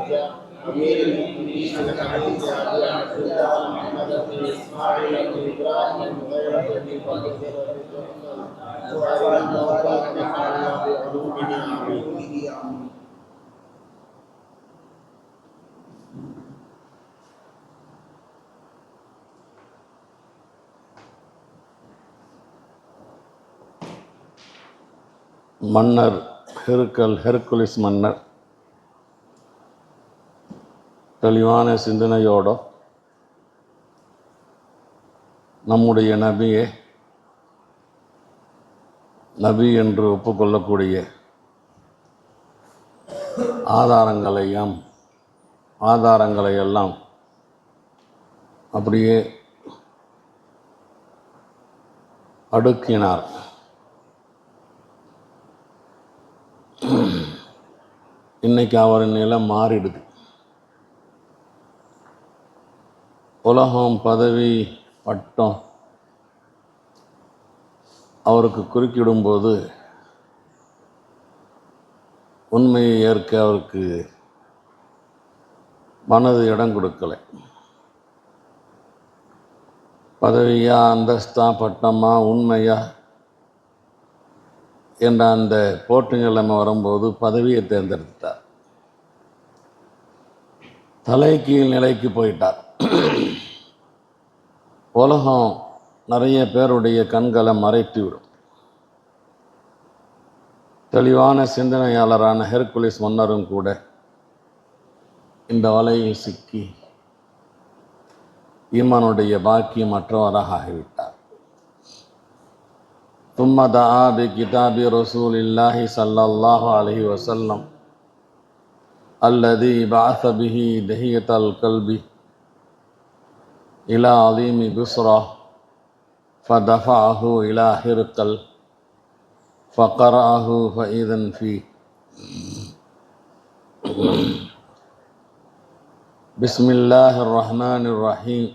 الحافظ الحجه امير المؤمنين من حديث ابي عبد الله محمد بن اسماعيل بن ابراهيم غير بن بكر وعلى وفقنا بعلومه امين மன்னர் ஹெருக்கல் ஹெர்குலிஸ் மன்னர் தெளிவான சிந்தனையோட நம்முடைய நபியை நபி என்று ஒப்புக்கொள்ளக்கூடிய ஆதாரங்களையும் ஆதாரங்களை எல்லாம் அப்படியே அடுக்கினார். இன்னைக்கு அவரின் நிலம் மாறிடுது. உலகம் பதவி பட்டம் அவருக்கு குறுக்கிடும்போது உண்மையை ஏற்க அவருக்கு மனது இடம் கொடுக்கலை. பதவியா அந்தஸ்தா பட்டமா உண்மையா என்ற அந்த போட்டு நிலைமை வரும்போது பதவியை தேர்ந்தெடுத்தார் தலைகீழ் நிலைக்கு போயிட்டார். உலகம் நிறைய பேருடைய கண்களை மறைத்துவிடும். தெளிவான சிந்தனையாளரான ஹெர்குலிஸ் மன்னரும் கூட இந்த வலையில் சிக்கி ஈமானுடைய பாக்கியம் மற்றவராக ஆகிவிட்டார். தும்மதா பி கிதாபி ரசூல் இல்லாஹி சல்லாஹு அலஹி வசல்லம் الذي بعث به دهية القلب إلى عظيم بصرة فدفعه إلى هرقل فقرأه فإذا فيه بسم الله الرحمن الرحيم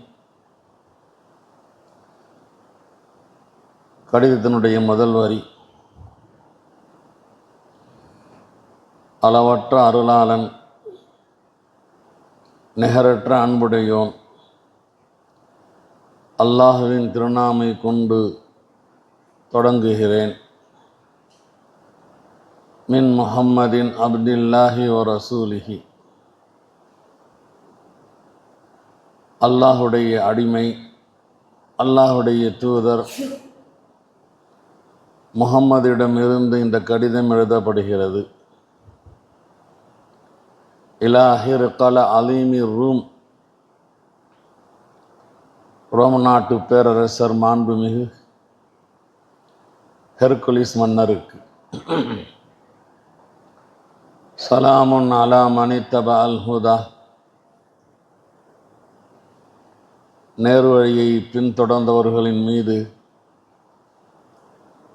கடிதத்தினுடைய முதல் வரி அளவற்ற அருளாளன் நிகரற்ற அன்புடையோன் அல்லாஹுவின் திருநாமை கொண்டு தொடங்குகிறேன். மின் முஹம்மதின் அப்துல்லாஹி ஓ ரசூலிஹி. அல்லாஹுடைய அடிமை அல்லாஹுடைய தூதர் முகம்மதிடமிருந்து இந்த கடிதம் எழுதப்படுகிறது. இலாஹிர் கல அலீமி ரூம் ரோம நாட்டு பேரரசர் மாண்புமிகு ஹெர்குலிஸ் மன்னருக்கு. சலாமுன் அலா மணித்தப அல் ஹுதா நேர்வழியை பின்தொடர்ந்தவர்களின் மீது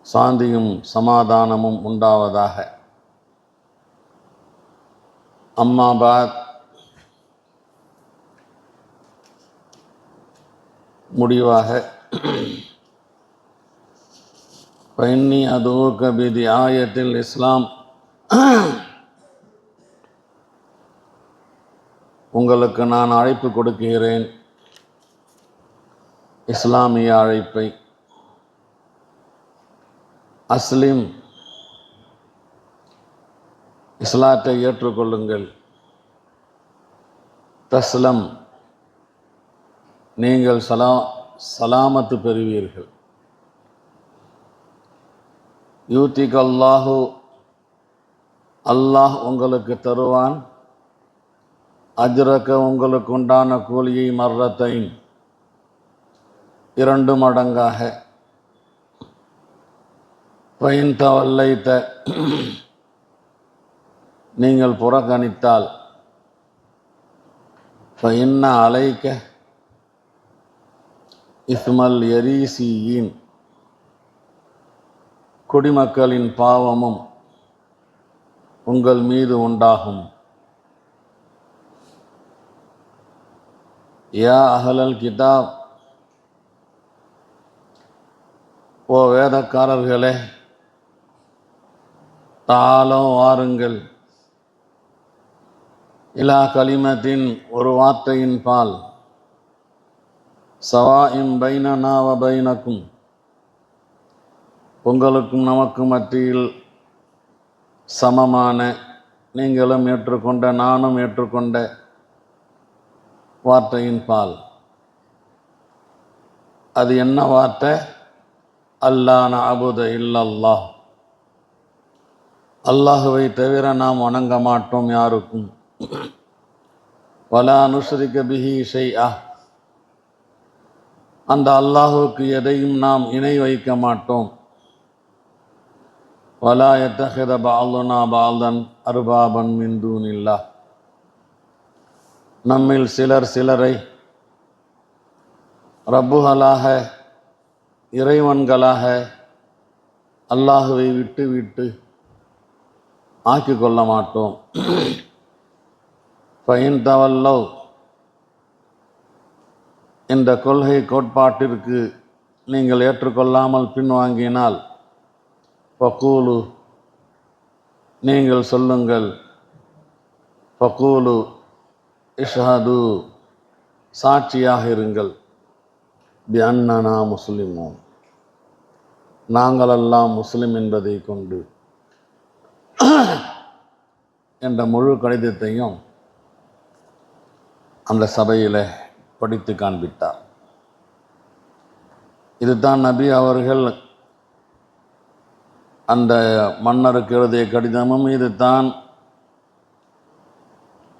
சாந்தியும் சமாதானமும் உண்டாவதாக. அம்மாபாத் முடிவாக. பைன்னி அதூக்க பிதி ஆயத்தில் இஸ்லாம் உங்களுக்கு நான் அழைப்பு கொடுக்கிறேன். இஸ்லாமிய அழைப்பை. அஸ்லிம் இஸ்லாத்தை ஏற்றுக்கொள்ளுங்கள். தஸ்லம் நீங்கள் சலா சலாமத்து பெறுவீர்கள். யூத்திக் அல்லாஹு அல்லாஹ் உங்களுக்கு தருவான். அஜ்ரக்க உங்களுக்கு உண்டான கூலியை மர்றத்தையும் இரண்டு மடங்காக. பயின் தவல்லைத்த நீங்கள் புறக்கணித்தால் என்ன அலைக்க இஸ்மல் எரீசியின் குடிமக்களின் பாவமும் உங்கள் மீது உண்டாகும். யா அஹலல் கிதாப் ஓ வேதக்காரர்களே தாளம் வாருங்கள். இலா கலிமத்தின் ஒரு வார்த்தையின் பால். சவா இம் பைனனா பைனக்கும் உங்களுக்கும் நமக்கும் மத்தியில் சமமான நீங்களும் ஏற்றுக்கொண்ட நானும் ஏற்றுக்கொண்ட வார்த்தையின் பால். அது என்ன வார்த்தை? அல்லான அபுத இல்லல்லாஹ். அல்லாஹுவை தவிர நாம் வணங்க மாட்டோம் யாருக்கும். வலா அனுசரிக்க பிஹி ஷைஆ அந்த அல்லாஹுக்கு எதையும் நாம் இணை வைக்க மாட்டோம். வலா எத்தஹித பாலுனா பால்தன் அருபாபன் மிந்தூன் இல்லா நம்மில் சிலர் சிலரை ரப்புகளாக இறைவன்களாக அல்லாஹுவை விட்டு விட்டு ஆக்கிக் கொள்ள மாட்டோம். ஃபைன் தவல்லவ் இந்த கொள்கை கோட்பாட்டிற்கு நீங்கள் ஏற்றுக்கொள்ளாமல் பின்வாங்கினால் பக்கூலு நீங்கள் சொல்லுங்கள் பக்கூலு இஷாது சாட்சியாக இருங்கள். பியன்னா அன்னனா நாங்களெல்லாம் முஸ்லிம் என்பதை கொண்டு என்ற முழு கடிதத்தையும் அந்த சபையில் படித்து காண்பித்தார். இதுதான் நபி அவர்கள் அந்த மன்னருக்கு எழுதிய கடிதமும் இதுதான்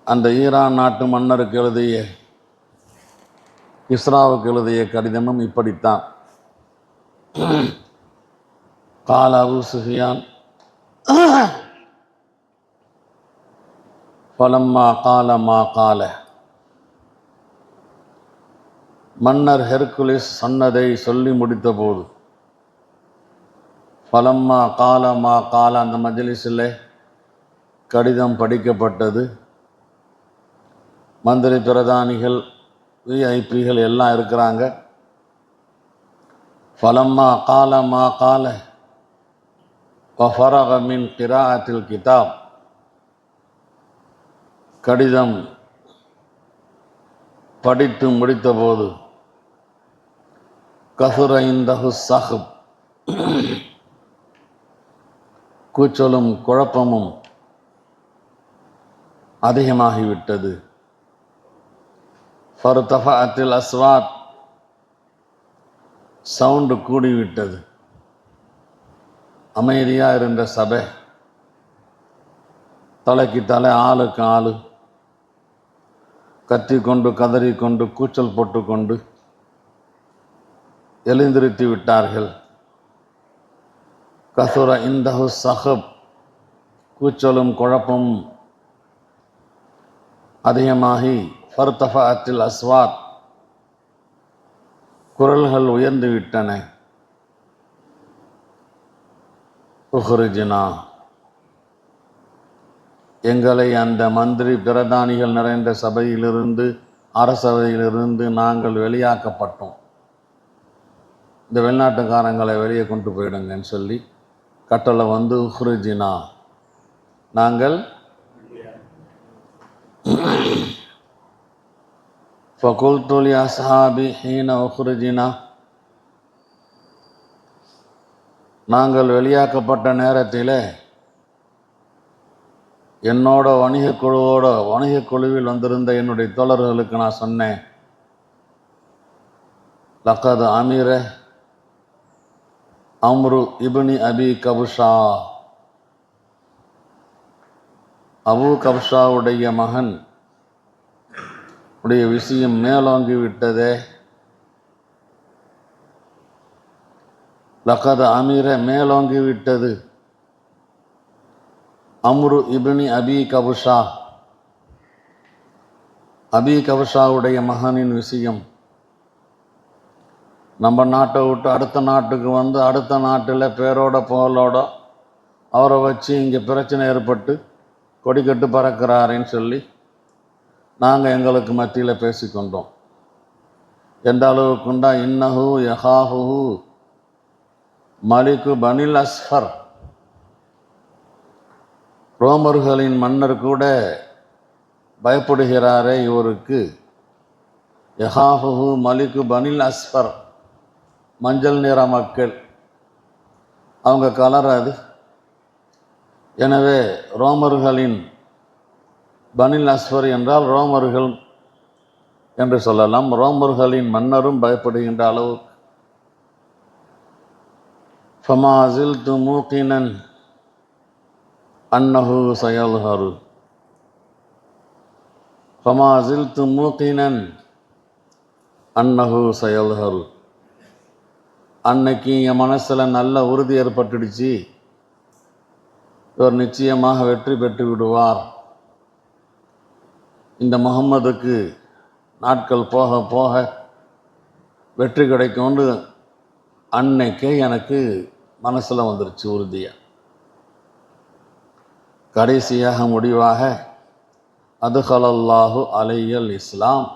அந்த ஈரான் நாட்டு மன்னருக்கு எழுதிய இஸ்ராவுக்கு எழுதிய கடிதமும் இப்படித்தான். கால அபு சுஃபியான் பலம்மா கால மா கால. மன்னர் ஹெர்குலிஸ் சொன்னதை சொல்லி முடித்தபோது பலம்மா காலமா கால அந்த மஜ்லிஸில் கடிதம் படிக்கப்பட்டது. மந்திரி பிரதானிகள் விஐபிகள் எல்லாம் இருக்கிறாங்க. ஃபலம்மா காலமா கால ஃபரகமின் கிராகத்தில் கிதாப். கடிதம் படித்து முடித்தபோது கசுர இந்தஹு சஹப். கூச்சலும் குழப்பமும் அதிகமாகிவிட்டது. ஃபர்தஃபாத்தில் அஸ்வாத் சவுண்டு கூடிவிட்டது. அமைதியாக இருந்த சபை தலைக்கு தலை ஆளுக்கு ஆளு கத்தி கொண்டு கூச்சல் போட்டுக்கொண்டு எழுந்திருத்தி விட்டார்கள். கசுர இந்தஹு சஹப். கூச்சலும் குழப்பமும் அதிகமாகி ஃபர்தஃபாத்தில் அஸ்வாத். குரல்கள் உயர்ந்து விட்டன. உஹ்ருஜினா. எங்களை அந்த மந்திரி பிரதானிகள் நிறைந்த சபையிலிருந்து அரசவையிலிருந்து நாங்கள் வெளியாக்கப்பட்டோம். இந்த வெளிநாட்டுக்காரங்களை வெளியே கொண்டு போயிடுங்கன்னு சொல்லி கட்டளை வந்து ஹுருஜினா நாங்கள் ஃபகுல்துல் அசாபி ஹீன உஹ்ரிஜினா. நாங்கள் வெளியாக்கப்பட்ட நேரத்தில் என்னோட வணிக குழுவோட வணிக குழுவில் வந்திருந்த என்னுடைய தோழர்களுக்கு நான் சொன்னேன். லக்கது அமீர அம்ரு இப்னி அபி கபுஷா. அபு கப்ஷாவுடைய மகன் உடைய விஷயம் மேலோங்கி விட்டதே. லக்கது அமீர மேலோங்கி விட்டது. அம்ரு இப்னி அபி கபுஷா. அபி கபுஷாவுடைய மகனின் விஷயம். நம்ம நாட்டை விட்டு அடுத்த நாட்டுக்கு வந்து அடுத்த நாட்டில் பேரோட புகழோட அவரை வச்சு இங்கே பிரச்சனை ஏற்பட்டு கொடிக்கட்டு பறக்கிறாருன்னு சொல்லி நாங்கள் எங்களுக்கு மத்தியில் பேசிக்கொண்டோம் எந்த அளவுக்குண்டா இன்னஹு யஹாஹு மலிக்கு பனில் அஸ்ஹர். ரோமர்களின் மன்னர் கூட பயப்படுகிறாரே இவருக்கு. யஹாஹு மலிக்கு பனில் அஸ்ஃபர் மஞ்சள் நிற மக்கள். அவங்க கலராது எனவே ரோமர்களின் பனில் அஸ்வர் என்றால் ரோமர்கள் என்று சொல்லலாம். ரோமர்களின் மன்னரும் பயப்படுகின்ற அளவு. ஃபமாசில் து மூக்கினன் அன்னஹு சயல்ஹரு. ஃபமாசில் து மூக்கினன் அன்னஹு சயல்ஹரு. அன்னைக்கு என் மனசில் நல்ல உறுதி ஏற்பட்டுடுச்சு. இவர் நிச்சயமாக வெற்றி பெற்று விடுவார். இந்த முகம்மதுக்கு நாட்கள் போக போக வெற்றி கிடைக்கும்னு அன்னைக்கே எனக்கு மனசில் வந்துருச்சு உறுதியாக கடைசியாக முடிவாக அதுஹலல்லாஹு அலையல் இஸ்லாம்.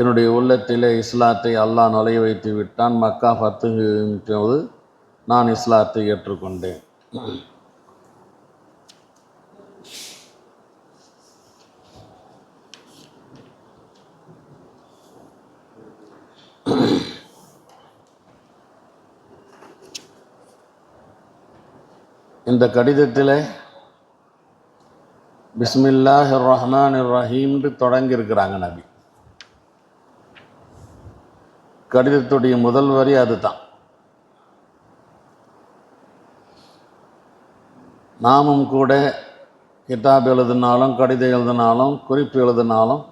என்னுடைய உள்ளத்திலே இஸ்லாத்தை அல்லாஹ் நுழைய வைத்து விட்டான். மக்கா பத்துகின்றது நான் இஸ்லாத்தை ஏற்றுக்கொண்டேன். இந்த கடிதத்தில் பிஸ்மில்லாஹ் ரஹ்மான் ரஹீம்னு என்று தொடங்கியிருக்கிறாங்க நபி. கடிதத்துடைய முதல் வரி அதுதான். நாமும் கூட கிதாப் எழுதினாலும் கடிதம் எழுதினாலும் குறிப்பு எழுதினாலும்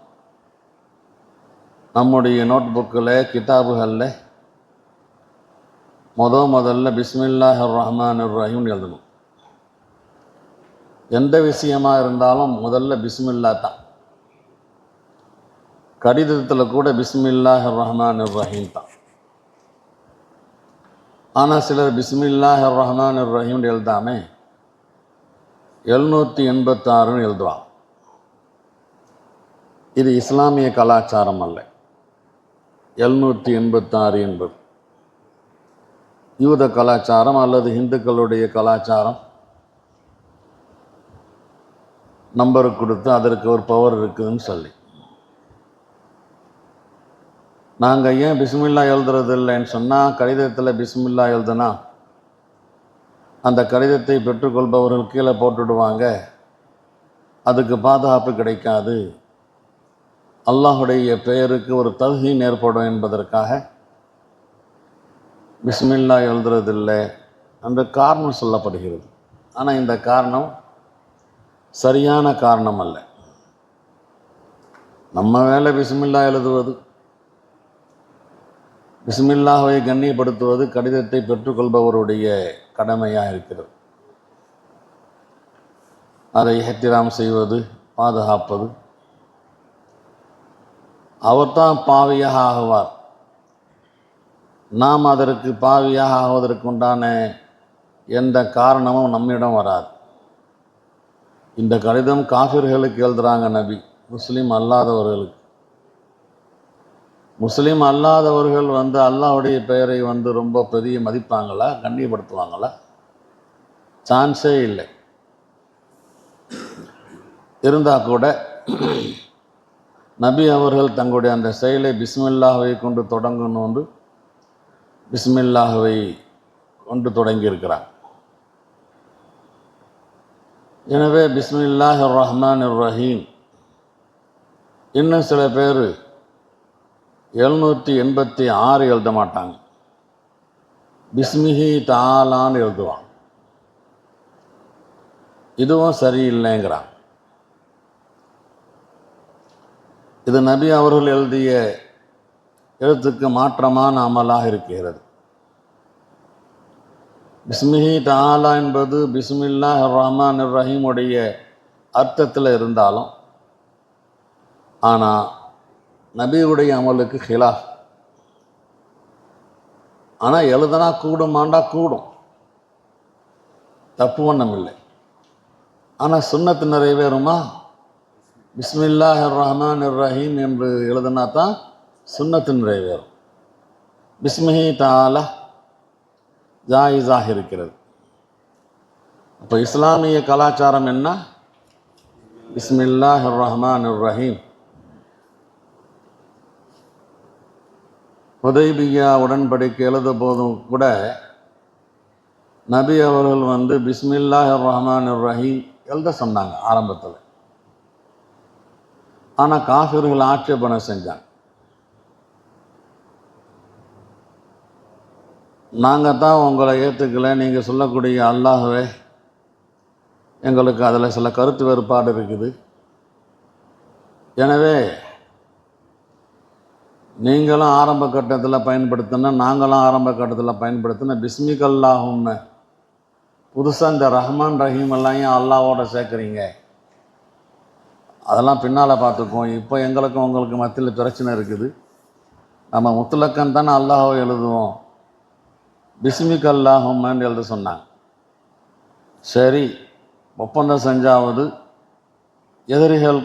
நம்முடைய நோட் புக்கில் கிதாபுகளில் முத முதல்ல பிஸ்மில்லாஹ் ரஹ்மான் ரஹீம்னு எழுதணும். எந்த விஷயமாக இருந்தாலும் முதல்ல பிஸ்மில்லா தான். கடிதத்தில் கூட பிஸ்மில்லாஹ் ரஹ்மான் ரஹீம் தான். ஆனால் சிலர் பிஸ்மில்லாஹ் ரஹ்மான் ரஹீம் எழுதாமே எழுநூற்றி எண்பத்தாறுன்னு எழுதுவான் இது இஸ்லாமிய கலாச்சாரம் அல்ல. எழுநூற்றி எண்பத்தாறு என்பது யூத கலாச்சாரம் அல்லது இந்துக்களுடைய கலாச்சாரம். நம்பர் கொடுத்து அதற்கு ஒரு பவர் இருக்குதுன்னு சொல்லி. நாங்கள் ஏன் பிஸ்மில்லா எழுதுறது இல்லைன்னு சொன்னால் கடிதத்தில் பிஸ்மில்லா எழுதுனா? அந்த கடிதத்தை பெற்றுக்கொள்பவர்கள் கீழே போட்டுடுவாங்க. அதுக்கு பாதுகாப்பு கிடைக்காது. அல்லாஹுடைய பெயருக்கு ஒரு தகுதியும் ஏற்படும் என்பதற்காக பிஸ்மில்லா எழுதுறதில்லை அந்த காரணம் சொல்லப்படுகிறது. ஆனால் இந்த காரணம் சரியான காரணம் அல்ல நம்ம வேலை பிஸ்மில்லா எழுதுவது பிஸ்மில்லாவை கண்ணியப்படுத்துவது கடிதத்தை பெற்றுக்கொள்பவருடைய கடமையாக இருக்கிறது. அதை எஹத்திராம் செய்வது பாதுகாப்பது. அவர்தான் பாவியாக ஆகுவார் நாம் அதற்கு பாவியாக ஆகுவதற்குண்டான எந்த காரணமும் நம்மிடம் வராது. இந்த கடிதம் காஃபிர்களுக்கு எழுதுகிறாங்க நபி முஸ்லீம் அல்லாதவர்களுக்கு. முஸ்லீம் அல்லாதவர்கள் வந்து அல்லாவுடைய பெயரை வந்து ரொம்ப பெரிய மதிப்பாங்களா? கண்ணியப்படுத்துவாங்களா? சான்ஸே இல்லை. இருந்தால் கூட நபி அவர்கள் தங்களுடைய அந்த செயலை பிஸ்மில்லாஹவை கொண்டு தொடங்கணும் வந்து பிஸ்மில்லாஹவை கொண்டு தொடங்கியிருக்கிறார். எனவே பிஸ்மில்லாஹ் ரஹ்மான் ரஹீம். இன்னும் சில பேர் எழுநூற்றி எண்பத்தி ஆறு எழுத மாட்டாங்க. பிஸ்மிஹி தாலான்னு எழுதுவான் இதுவும் சரியில்லைங்கிறான் இது நபி அவர்கள் எழுதிய எழுத்துக்கு மாற்றமான அமலாக இருக்கிறது. பிஸ்மிஹி தாலா என்பது பிஸ்மில்லாஹ் ரஹ்மான் ரஹீமுடைய அர்த்தத்தில் இருந்தாலும் ஆனால் நபியுடைய அமலுக்கு ஹிலா ஆனால் எழுதுனா கூடுமாண்டா கூடும். தப்பு ஒன்றும் இல்லை. ஆனால் சுண்ணத்து நிறைவேறுமா? பிஸ்மில்லாஹ் ரஹ்மான் ரஹீம் என்று எழுதுனா தான் சுண்ணத்து நிறைவேறும். பிஸ்மிஹி தாலா ஜாயிஸாக இருக்கிறது. அப்போ இஸ்லாமிய கலாச்சாரம் என்ன? பிஸ்மில்லாஹ் ரஹ்மான் ரஹீம் உதய்பியா உடன்படிக்கை எழுத போதும் கூட நபி அவர்கள் வந்து பிஸ்மில்லாஹ் ரஹ்மான் ரஹீம் எழுத சொன்னாங்க ஆரம்பத்தில். ஆனால் காஃபிர்கள் ஆட்சேபனை செஞ்சாங்க. நாங்கள் தான் உங்களை ஏற்றுக்கலை நீங்கள் சொல்லக்கூடிய அல்லாகவே எங்களுக்கு அதில் சில கருத்து வேறுபாடு இருக்குது. எனவே நீங்களும் ஆரம்ப கட்டத்தில் பயன்படுத்தின நாங்களும் ஆரம்ப கட்டத்தில் பயன்படுத்தின பிஸ்மிகல்லாஹும்னு புதுசாக இந்த ரஹ்மான் ரஹீம் எல்லாம் ஏன் அல்லாவோட சேர்க்குறீங்க? அதெல்லாம் பின்னால் பார்த்துக்குவோம். இப்போ எங்களுக்கும் உங்களுக்கு மத்தியில் பிரச்சனை இருக்குது. நம்ம முத்துலக்கன் தானே அல்லாஹோ எழுதுவோம். பிஸ்மிக் அல்லாஹும்மன்னு எழுத சொன்னாங்க. சரி ஒப்பந்தம் செஞ்சாவது எதிரிகள்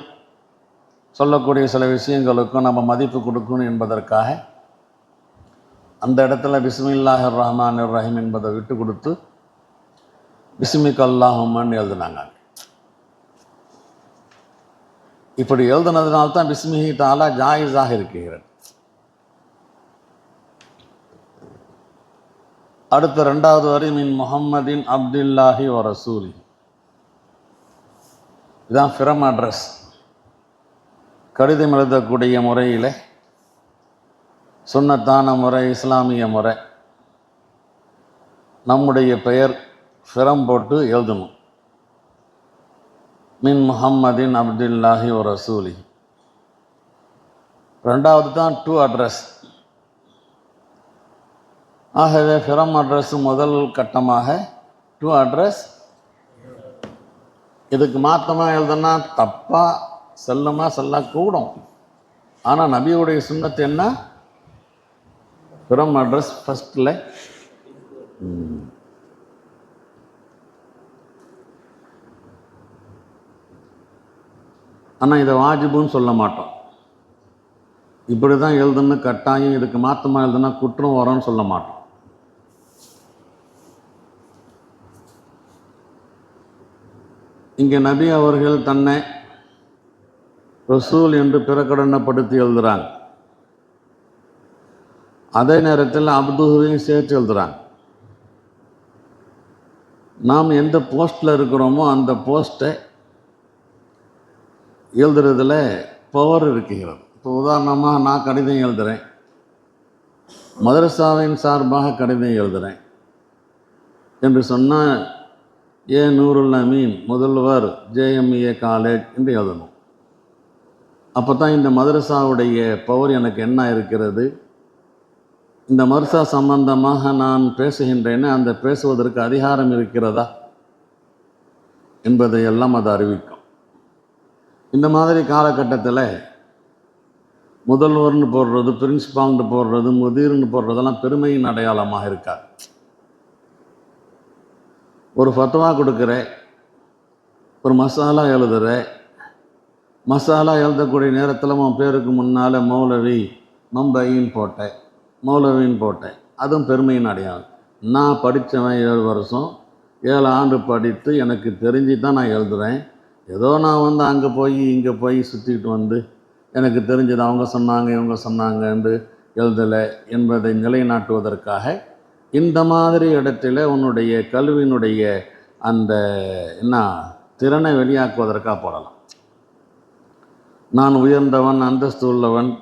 சொல்லக்கூடிய சில விஷயங்களுக்கும் நம்ம மதிப்பு கொடுக்கணும் என்பதற்காக அந்த இடத்துல பிஸ்மில்லாஹ் ரஹ்மான் ரஹீம் என்பதை விட்டு கொடுத்து பிஸ்மிக் அல்லாஹும்மன்னு எழுதுனாங்க. இப்படி எழுதுனதுனால்தான் பிஸ்மிஹி தாலா ஜாயிஸாக இருக்கிறது. அடுத்த ரெண்டாவது வரி மின் முகம்மதின் அப்துல்லாஹி வ ரசூலி இதுதான் ஃபிரம் அட்ரஸ். கடிதம் எழுதக்கூடிய முறையில் சுண்ணத்தான முறை இஸ்லாமிய முறை நம்முடைய பெயர் ஃபிரம் போட்டு எழுதணும். மின் முஹம்மதின் அப்துல்லாஹி ஒரு ரசூலி ரெண்டாவது தான் டூ அட்ரஸ். ஆகவே ஃபிரம் அட்ரஸ் முதல் கட்டமாக டூ அட்ரஸ். இதுக்கு மாற்றமாக எழுதுனா தப்பாக செல்லுமா செல்லக்கூடும் ஆனால் நபியுடைய சுண்ணத்து என்ன? ஃப்ரம் அட்ரஸ் ஃபஸ்ட்டில் ஆனால் இதை வாஜிபுன்னு சொல்ல மாட்டோம். இப்படி தான் எழுதுன்னு கட்டாயம் இதுக்கு மாற்றமாக எழுதுனா குற்றம் வரும்னு சொல்ல மாட்டோம். இங்கே நபி அவர்கள் தன்னை ரசூல் என்று பிரகடனப்படுத்தி எழுதுகிறாங்க அதே நேரத்தில் அப்துஹுவையும் சேர்த்து எழுதுகிறாங்க நாம் எந்த போஸ்ட்டில் இருக்கிறோமோ அந்த போஸ்ட்டை எழுதுறதுல பவர் இருக்கிறது. இப்போ உதாரணமாக நான் கடிதம் எழுதுகிறேன் மதரசாவின் சார்பாக கடிதம் எழுதுகிறேன் என்று சொன்னால் ஏ நூருல் அமீன் முதல்வர் ஜேஎம்ஏ காலேஜ் என்று எழுதணும். அப்போ தான் இந்த மதரசாவுடைய பவர் எனக்கு என்ன இருக்கிறது? இந்த மதரசா சம்பந்தமாக நான் பேசுகின்றேனே அந்த பேசுவதற்கு அதிகாரம் இருக்கிறதா? என்பதையெல்லாம் அது அறிவிக்கும். இந்த மாதிரி காலகட்டத்தில் முதல்வர்னு போடுறது பிரின்ஸ்பால்னு போடுறது முதிர்னு போடுறதெல்லாம் பெருமையின் அடையாளமாக இருக்காது. ஒரு ஃபத்வா கொடுக்குற ஒரு மசாலா எழுதுகிற மசாலா எழுதக்கூடிய நேரத்தில் உன் பேருக்கு முன்னால் மௌலவி மம்பையின் போட்டேன் மௌலவின்னு போட்டேன் அதுவும் பெருமையின் அடையாளம். நான் படித்தவன் ஏழு வருஷம் ஏழு ஆண்டு படித்து எனக்கு தெரிஞ்சு தான் நான் எழுதுகிறேன் ஏதோ நான் வந்து அங்கே போய் இங்கே போய் சுற்றிக்கிட்டு வந்து எனக்கு தெரிஞ்சது அவங்க சொன்னாங்க இவங்க சொன்னாங்கன்னு எழுதலை என்பதை நிலைநாட்டுவதற்காக இந்த மாதிரி இடத்துல உன்னுடைய கல்வியினுடைய அந்த என்ன திறனை வெளியாக்குவதற்காக போடலாம். நான் உயர்ந்தவன் அந்தஸ்து உள்ளவன்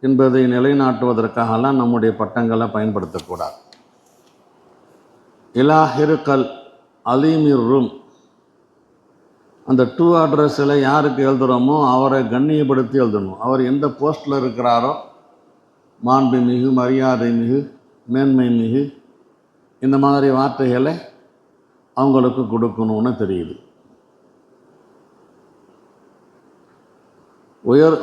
என்பதை நிலைநாட்டுவதற்காகலாம் நம்முடைய பட்டங்களை பயன்படுத்தக்கூடாது. இலா ஹிருக்கல் அலீமிர் ரூம். அந்த டூ அட்ரஸில் யாருக்கு எழுதுகிறோமோ அவரை கண்ணியப்படுத்தி எழுதணும். அவர் எந்த போஸ்ட்டில் இருக்கிறாரோ மாண்பு மிகு மரியாதை மிகு மேன்மை மிகு இந்த மாதிரி வார்த்தைகளை அவங்களுக்கு கொடுக்கணும்னு தெரியுது. உயர்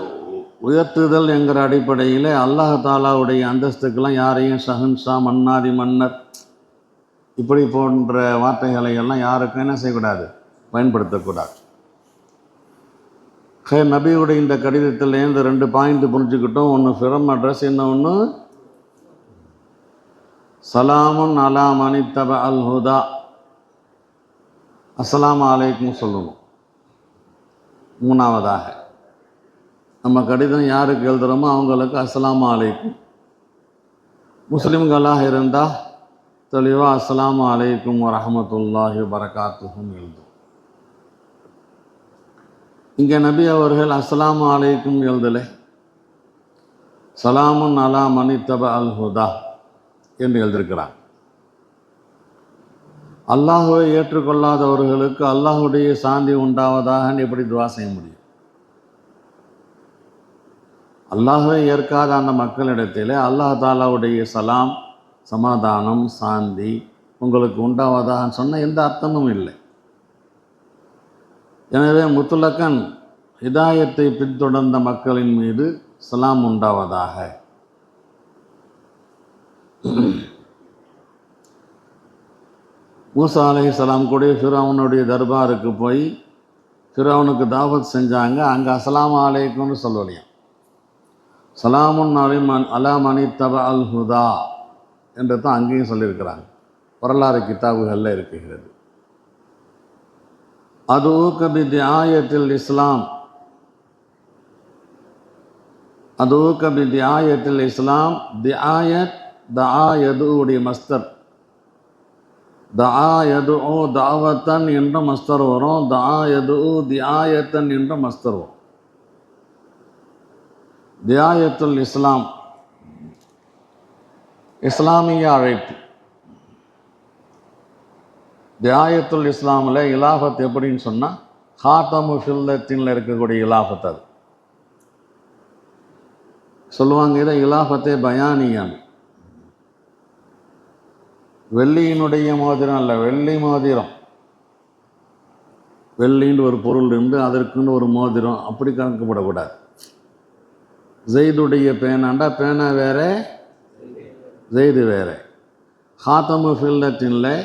உயர்த்துதல் என்கிற அடிப்படையில் அல்லாஹ் தாலாவுடைய அந்தஸ்துக்கெல்லாம் யாரையும் சஹன்ஷா மன்னாதி மன்னர் இப்படி போன்ற வார்த்தைகளை எல்லாம் யாருக்கும் என்ன செய்யக்கூடாது? பயன்படுத்தக்கூடாது. ஹே நபியுடைய இந்த கடிதத்தில் இந்த ரெண்டு பாயிண்ட் புரிஞ்சுக்கிட்டோம். ஒன்று ஃபிரம் அட்ரஸ் இன்னொன்று சலாமுன் அலா மனித்தப அல் ஹுதா. அஸ்லாம் அலைக்கும் சொல்லணும். மூணாவதாக. நம்ம கடிதம் யாருக்கு எழுதுகிறோமோ அவங்களுக்கு அஸ்லாம் அலைக்கும். முஸ்லீம்களாக இருந்தால் தெளிவாக அஸ்லாம் அலைக்கும் வரஹமத்துல்லாஹி வரகாத்துஹும் எழுதும். இங்கே நபி அவர்கள் அஸ்லாம் அலைக்கும் எழுதலை. சலாமுன் அலா மணித்தப அல் ஹுதா என்று எழுதியிருக்கிறார் அல்லாஹுவை ஏற்றுக்கொள்ளாதவர்களுக்கு அல்லாஹுடைய சாந்தி உண்டாவதாக எப்படி துவா செய்ய முடியும்? அல்லாஹை ஏற்காத அந்த மக்களிடத்திலே அல்லாஹ் தாலாவுடைய சலாம் சமாதானம் சாந்தி உங்களுக்கு உண்டாவதாக சொன்ன எந்த அர்த்தமும் இல்லை. எனவே முத்துலக்கன் ஹிதாயத்தை பின்தொடர்ந்த மக்களின் மீது சலாம் உண்டாவதாக. மூசா அலை சலாம் கூட ஃபிரௌனுடைய தர்பாருக்கு போய் ஃபிரௌனுக்கு தாவத் செஞ்சாங்க அங்கே அஸ்ஸலாமு அலைக்கும்னு சொல்லலையாம். சலாமுன் அலிமன் அலாமணி தப அல் ஹுதா என்று தான் அங்கேயும் சொல்லியிருக்கிறாங்க. வரலாறு கிதாபுகளில் இருக்குகிறது அது ஊக்கபி தியாயத்தில் இஸ்லாம். அது ஊக்கபி தியாயத்தில் இஸ்லாம். தியாயத் ஆயது உடைய மஸ்தர். தஆயது ஓ தாவத்தன் என்ற மஸ்தர் வரும். தஆயது தியாயத்தன் என்ற மஸ்தர் வரும். தியாயத்துல் இஸ்லாம். இஸ்லாமிய அழைப்பு. தியாயத்துல் இஸ்லாமில் இலாஃபத் எப்படின்னு சொன்னால் ஹாத்தமு ஃபில்லத்தின்ல இருக்கக்கூடிய இலாஃபத் அது. சொல்லுவாங்க இதை இலாஃபத்தே பயானியான். வெள்ளியினுடைய மோதிரம் அல்ல வெள்ளி மோதிரம். வெள்ளின்னு ஒரு பொருள் இருந்து அதற்குன்னு ஒரு மோதிரம் அப்படி கணக்கப்படக்கூடாது ஜெயிதுடைய பேனாண்டா பேனா வேறு? ஜெயிது வேற. ஹாத்தமு ஃபில்லத்தின்ல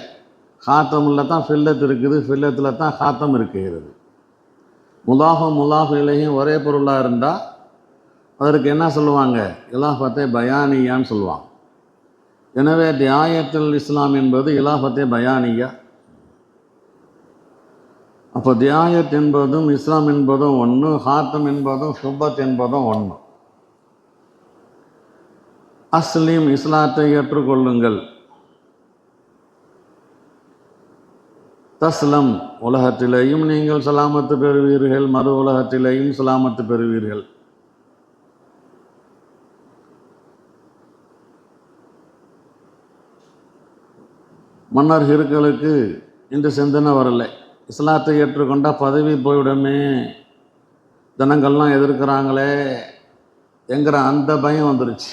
ஹாத்தமில் தான் ஃபில்லத் இருக்குது ஃபில்லத்தில் தான் ஹாத்தம் இருக்குகிறது முலாஃபம் முலாஃப் இலையும் ஒரே பொருளாக இருந்தால் அதற்கு என்ன சொல்லுவாங்க? இலாஃபத்தை பயானியான்னு சொல்லுவாங்க. எனவே தியாயத்தில் இஸ்லாம் என்பது இலாஃபத்தை பயானியா. அப்போ தியாயத் என்பதும் இஸ்லாம் என்பதும் ஒன்று ஹாத்தம் என்பதும் சுப்பத் என்பதும் ஒன்று அஸ்லீம் இஸ்லாத்தை ஏற்றுக்கொள்ளுங்கள். தஸ்லம் உலகத்திலேயும் நீங்கள் சலாமத்து பெறுவீர்கள் மறு உலகத்திலேயும் சலாமத்து பெறுவீர்கள். மன்னர்களுக்கு இந்த சிந்தனை வரலை. இஸ்லாத்தை ஏற்றுக்கொண்டால் பதவி போய்விடுமே. ஜனங்கள்லாம் எதிர்க்கிறாங்களே. என்கிற அந்த பயம் வந்துருச்சு.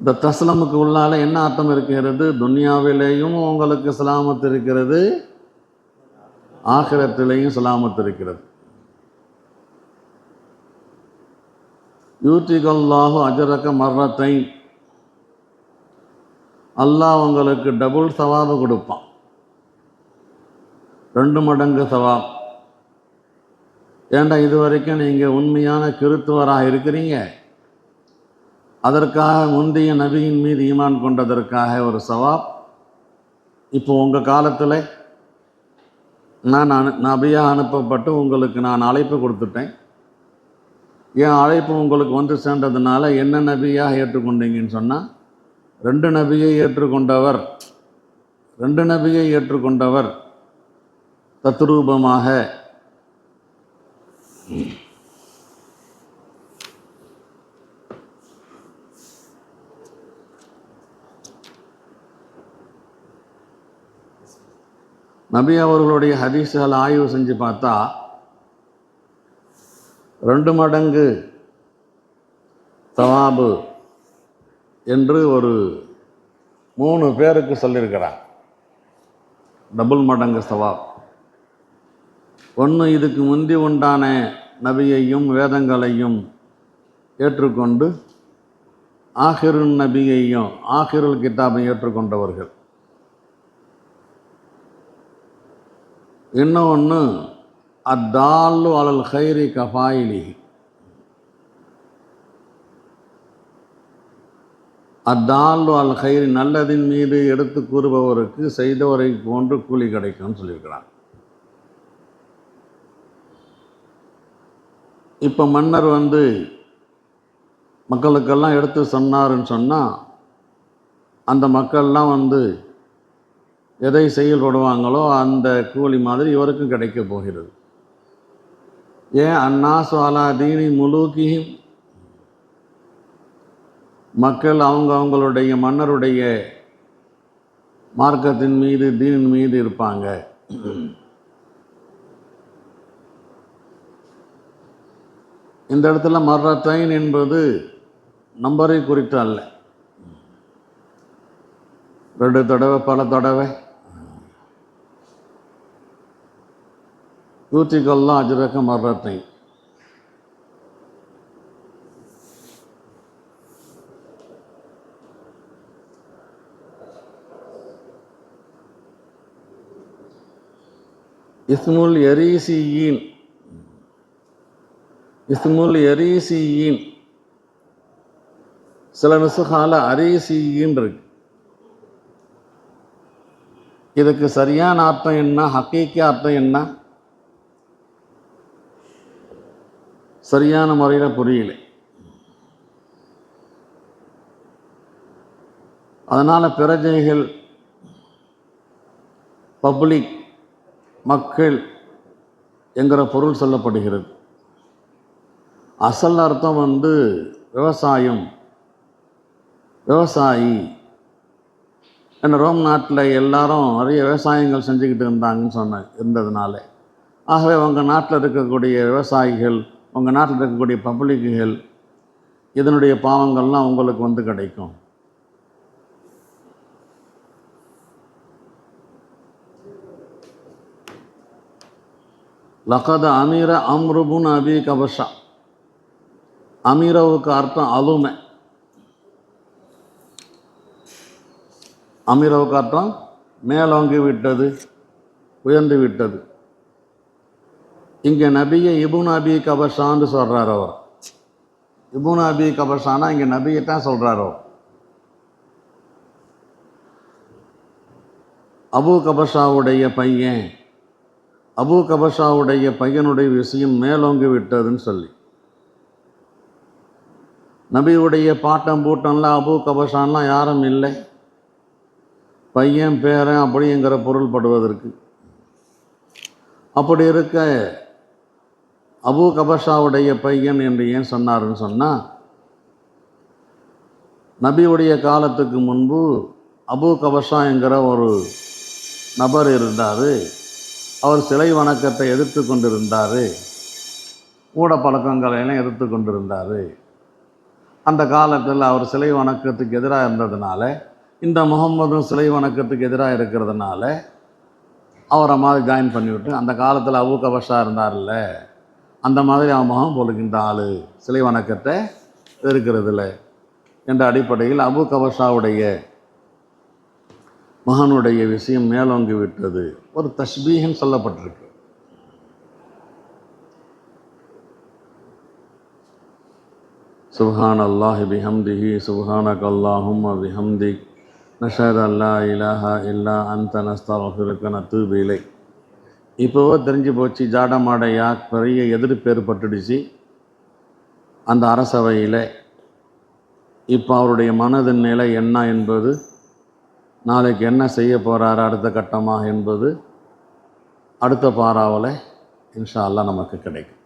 இந்த தஸ்லமுக்கு உள்ளால என்ன அர்த்தம் இருக்கிறது? துன்யாவிலேயும் உங்களுக்கு சலாமத்து இருக்கிறது ஆகிரத்திலேயும் சலாமத்து இருக்கிறது. யூத்திகல்லாஹு அஜரக்க மர்ரத்தை அல்லாஹ் உங்களுக்கு டபுள் சவாபு கொடுப்பான். ரெண்டு மடங்கு சவாப். ஏண்டா இது வரைக்கும் நீங்கள் உண்மையான கிறித்துவராக இருக்கிறீங்க? அதற்காக முந்தைய நபியின் மீது ஈமான் கொண்டதற்காக ஒரு சவாப். இப்போ உங்கள் காலத்தில் நான் அனு நபியாக அனுப்பப்பட்டு உங்களுக்கு நான் அழைப்பு கொடுத்துட்டேன். என் அழைப்பு உங்களுக்கு வந்து சேர்ந்ததுனால என்ன நபியாக ஏற்றுக்கொண்டீங்கன்னு சொன்னால் ரெண்டு நபியை ஏற்றுக்கொண்டவர் ரெண்டு நபியை ஏற்றுக்கொண்டவர் தத்ரூபமாக நபி அவர்களுடைய ஹதீஸுகள் ஆய்வு செஞ்சு பார்த்தா ரெண்டு மடங்கு தவாபு என்று ஒரு மூணு பேருக்கு சொல்லியிருக்கிறார் டபுள் மடங்கு சவாப் ஒன்று இதுக்கு முந்தி உண்டான நபியையும் வேதங்களையும் ஏற்றுக்கொண்டு ஆஹிருன் நபியையும் ஆஹிருல் கிதாபை ஏற்றுக்கொண்டவர்கள். இன்னொன்று அத்தாலு அலல் ஹைரி கஃபாயிலி. அத்தாலு அல் ஹைரி நல்லதின் மீது எடுத்து கூறுபவருக்கு செய்தவரை போன்று கூலி கிடைக்கும்னு சொல்லியிருக்கிறான் இப்போ மன்னர் வந்து மக்களுக்கெல்லாம் எடுத்து சொன்னாருன்னு சொன்னால் அந்த மக்கள்லாம் வந்து எதை செயல்படுவாங்களோ அந்த கூலி மாதிரி இவருக்கும் கிடைக்க போகிறது. ஏன்? அண்ணா அலா தீனி முழுக்கியும் மக்கள் அவங்க அவங்களுடைய மன்னருடைய மார்க்கத்தின் மீது தீனின் மீது இருப்பாங்க. இந்த இடத்துல மர்ரத்தைன் என்பது நம்பரை குறித்து அல்ல. ரெண்டு தடவை பல தடவை யூத்திகல்லாம் அஜரக மர்ரத்தை இஸ்முல் எரீசியின் இஸ்முல் எரீசியின் சில நிசுகால அரீசியின் இருக்கு இதுக்கு சரியான அர்த்தம் என்ன ஹக்கீக்கி அர்த்தம் என்ன சரியான முறையில் புரியல. அதனால் பிரஜைகள் பப்ளிக் மக்கள் என்கிற பொருள் சொல்லப்படுகிறது. அசல் அர்த்தம் வந்து விவசாயம் விவசாயி. என்ன ரோம் நாட்டில் எல்லாரும் நிறைய விவசாயங்கள் செஞ்சுக்கிட்டு இருந்தாங்கன்னு சொன்ன இருந்ததுனால. ஆகவே உங்கள் நாட்டில் இருக்கக்கூடிய விவசாயிகள் உங்கள் நாட்டில் இருக்கக்கூடிய பப்ளிக்குகள் இதனுடைய பாவங்கள்லாம் உங்களுக்கு வந்து கிடைக்கும். லகத அமீர அம்ருபுன் அபி கபஷா. அமீரவுக்கு அர்த்தம் அலுமை. அமீரவுக்கு அர்த்தம் மேலோங்கி விட்டது உயர்ந்து விட்டது. இங்கே நபியை இபுன் அபி கபஷான்னு சொல்கிறார் அவர். இபுன் அபி இங்கே நபியை தான் சொல்கிறார் அவர். அபு கபஷாவுடைய பையன் அபு கபஷாவுடைய பையனுடைய விஷயம் மேலோங்கி விட்டதுன்னு சொல்லி. நபியுடைய பாட்டம் பூட்டம்லாம் அபு கபஷான்லாம் யாரும் இல்லை. பையன் பேரன் அப்படிங்கிற பொருள் படுவதற்கு அப்படி இருக்க அபு கபஷாவுடைய பையன் என்று ஏன் சொன்னார்ன்னு சொன்னால் நபியுடைய காலத்துக்கு முன்பு அபு கபஷா என்கிற ஒரு நபர் இருந்தார். அவர் சிலை வணக்கத்தை எதிர்த்து கொண்டிருந்தார். ஊட பழக்கங்களையெல்லாம் எதிர்த்து கொண்டிருந்தார். அந்த காலத்தில் அவர் சிலை வணக்கத்துக்கு எதிராக இருந்ததுனால இந்த முகம்மதும் சிலை வணக்கத்துக்கு எதிராக இருக்கிறதுனால அவரை மாதிரி ஜாயின் பண்ணிவிட்டு அந்த காலத்தில் அபு கபஷா இருந்தார்ல அந்த மாதிரி அவன் முகம் பொழுகின்ற ஆள். சிலை வணக்கத்தை இருக்கிறதில்ல என்ற அடிப்படையில் அபு கபஷாவுடைய மகனுடைய விஷயம் மேலோங்கி விட்டது. ஒரு தஸ்பீகன் சொல்லப்பட்டிருக்கு. சுஹான் அல்லாஹி பிஹம்திஹி சுஹான கல்லாஹும் பிஹம்திக் நஷர் அல்லா இலாஹா இல்லா அந்த நஸ்தாஃபிருக்க நத்தூபு இப்போவோ தெரிஞ்சு போச்சு ஜாடமாடையா பெரிய எதிர்ப்பு ஏற்பட்டுடுச்சு அந்த அரசவையில் இப்போ அவருடைய மனதின் நிலை என்ன என்பது நாளைக்கு என்ன செய்ய போகிறாரு அடுத்த கட்டமாக என்பது அடுத்த பாராவில் இன்ஷா அல்லா நமக்கு கிடைக்கும்.